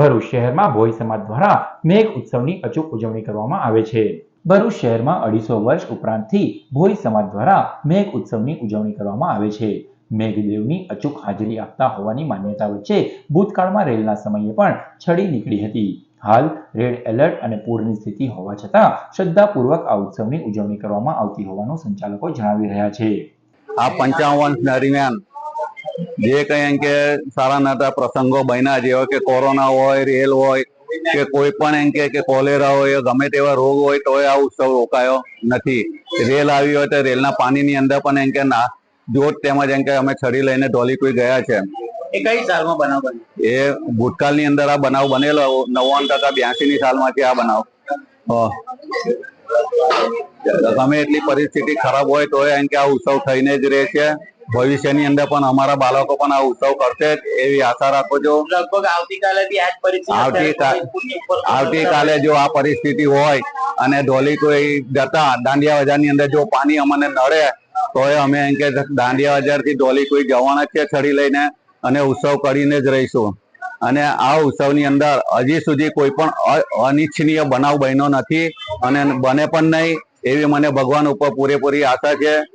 ભરૂચ શહેરમાં ભોઈ સમાજ દ્વારા મેઘ ઉત્સવની અચૂક ઉજવણી કરવામાં આવે છે. ભરૂચ શહેરમાં અઢીસો વર્ષ ઉપરાંતથી ભોઈ સમાજ દ્વારા મેઘ ઉત્સવની ઉજવણી કરવામાં આવે છે. મેઘદેવની અચૂક હાજરી આપતા હોવાની માન્યતા વચ્ચે ભૂતકાળમાં રેલના સમયે પણ છડી નીકળી હતી. હાલ રેડ એલર્ટ અને પૂરની સ્થિતિ હોવા છતાં શ્રદ્ધાપૂર્વક આ ઉત્સવની ઉજવણી કરવામાં આવતી હોવાનું સંચાલકો જણાવી રહ્યા છે. આ પંચાવન દરમિયાન જે કઈ એમ કે સારા નતા પ્રસંગો બન્યા જેવા કે કોરોના હોય રેલ હોય કે કોઈ પણ એમ કે કોલેરા હોય ગમે તેવા રોગ હોય તો આ ઉત્સવ રોકાયો નથી. રેલ આવી હોય તો રેલના પાણીની અંદર પણ એમ કે ના જોત તેમજ એમ કે અમે છડી લઈને ધોલીકુઈ ગયા છે. એ કઈ સાલમાં બનાવ બન્યો? એ ભૂતકાળની અંદર આ બનાવ બનેલો નવ્વાણું ટકા બ્યાસી ની સાલમાંથી આ બનાવ. ગમે એટલી પરિસ્થિતિ ખરાબ હોય તો એમ કે આ ઉત્સવ થઈને જ રહે છે. ભવિષ્યની અંદર પણ અમારા બાળકો પણ આ ઉત્સવ કરશે એવી આશા રાખો છો. લગભગ આવતીકાલે જ આવતીકાલ- આ પરિસ્થિતિ હોય અને ધોલી કોઈ જતા દાંડિયા બજારની અંદર જો પાણી અમને નડે તો અમે એમ કે દાંડિયા બજારથી ધોલી કોઈ જવાના છે છડી લઈને અને ઉત્સવ કરીને જ રહીશું. અને આ ઉત્સવની અંદર હજી સુધી કોઈ પણ અનિચ્છનીય બનાવ બન્યો નથી અને બને પણ નહીં એવી મને ભગવાન ઉપર પૂરેપૂરી આશા છે.